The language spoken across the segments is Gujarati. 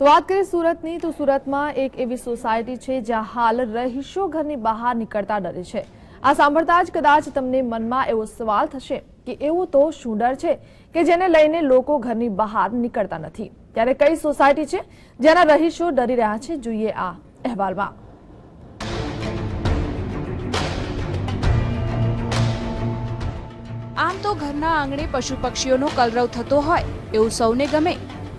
તો વાત કરીએ સુરતની, તો સુરતમાં એક એવી સોસાયટી છે જ્યાં હાલ રહીશો ઘરની બહાર નીકળતા ડરે છે. આ સાંભળતા જ કદાચ તમને મનમાં એવો સવાલ થશે કે એવું તો શું ડર છે કે જેને લઈને લોકો ઘરની બહાર નીકળતા નથી? ત્યારે કઈ સોસાયટી છે જેના રહીશો ડરી રહ્યા છે? જોઈએ આ અહેવાલમાં. આમ તો ઘરના આંગણે પશુ પક્ષીઓનો કલરવ થતો હોય, એવું સૌને ગમે.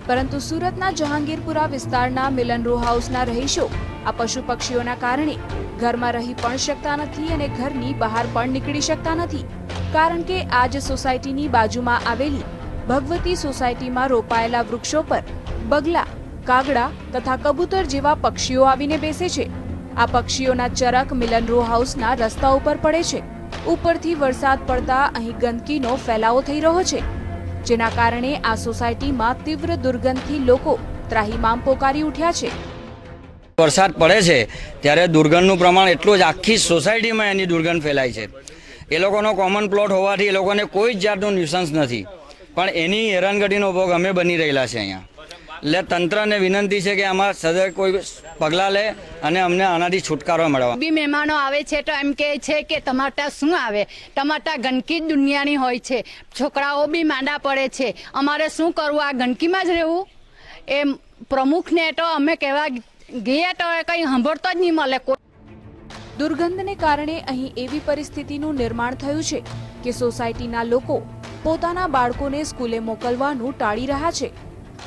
પરંતુ સુરતના જહાંગીરપુરા વિસ્તારના મિલન રો હાઉસના રહીશો આ પશુ પક્ષીઓના કારણે ઘરમાં રહી પણ શકતા નથી અને ઘરની બહાર પણ નીકળી શકતા નથી. કારણ કે આ જ સોસાયટીની બાજુમાં આવેલી ભગવતી સોસાયટીમાં રોપાયેલા વૃક્ષો પર બગલા, કાગડા તથા કબૂતર જેવા પક્ષીઓ આવીને બેસે છે. આ પક્ષીઓના ચરક મિલન રો હાઉસના રસ્તા ઉપર પડે છે. ઉપરથી વરસાદ પડતા અહીં ગંદકીનો ફેલાવો થઈ રહ્યો છે. જેના કારણે આ સોસાયટીમાં તીવ્ર દુર્ગંધથી લોકો ત્રાહિમામ પોકારી ઉઠ્યા છે. વરસાદ પડે છે, ત્યારે દુર્ગંધનું પ્રમાણ એટલું જ આખી સોસાયટીમાં એની દુર્ગંધ ફેલાય છે. એ લોકોનો કોમન પ્લોટ હોવાથી એ લોકોને કોઈ જ જાતનું ન્યુસન્સ નથી. પણ એની હેરાનગતિનો ભોગ અમે બની રહેલા છે અહીંયા. એટલે તંત્રને વિનંતી છે કે આમાં સદર કોઈ પગલાં લે અને અમને આનાથી છુટકારો મળવા. બી મહેમાનો આવે છે તો એમ કહે છે કે ટમાટા શું આવે? ટમાટા ગંદકી દુનિયાની હોય છે. છોકરાઓ બી માંડા પડે છે. અમારે શું કરવું? આ ગંદકીમાં જ રહેવું? એ પ્રમુખને તો અમે કહેવા ગયા તો કંઈ સાંભળતો જ નહીં મળે. કોઈ દુર્ગંધને કારણે અહીં એવી પરિસ્થિતિનું નિર્માણ થયું છે કે સોસાયટીના લોકો પોતાના બાળકોને સ્કૂલે મોકલવાનું ટાળી રહ્યા છે.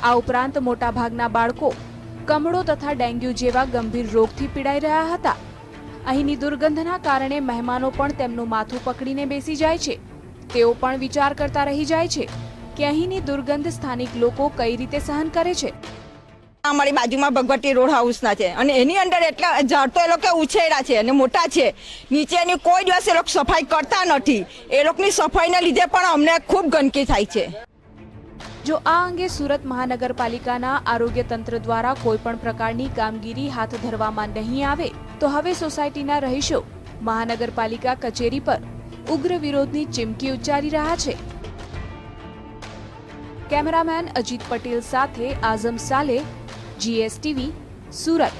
આ ઉપરાંત મોટાભાગના બાળકો કમળો તથા ડેન્ગ્યુ જેવા ગંભીર રોગથી પીડાઈ રહ્યા હતા. અહીંની દુર્ગંધના કારણે મહેમાનો પણ તેમનું માથું પકડીને બેસી જાય છે. તેઓ પણ વિચાર કરતા રહી જાય છે કે અહીંની દુર્ગંધ સ્થાનિક લોકો કઈ રીતે સહન કરે છે. અમારી બાજુમાં ભગવતી રોડ હાઉસના છે અને એની અંદર એટલા ઝાડ તો એ લોકો ઉછેરા છે અને મોટા છે. નીચેની કોઈ દિવસ એ લોકો સફાઈ કરતા નથી. એ લોકોની સફાઈના લીધે પણ અમને ખૂબ ગંદકી થાય છે. જો આ અંગે સુરત મહાનગરપાલિકાના આરોગ્ય તંત્ર દ્વારા કોઈ પણ પ્રકારની કામગીરી હાથ ધરવામાં નહીં આવે, તો હવે સોસાયટીના રહીશો મહાનગરપાલિકા કચેરી પર ઉગ્ર વિરોધની ચીમકી ઉચ્ચારી રહ્યા છે. કેમેરામેન અજીત પટેલ સાથે આઝમ સાલે, જીએસટીવી, સુરત.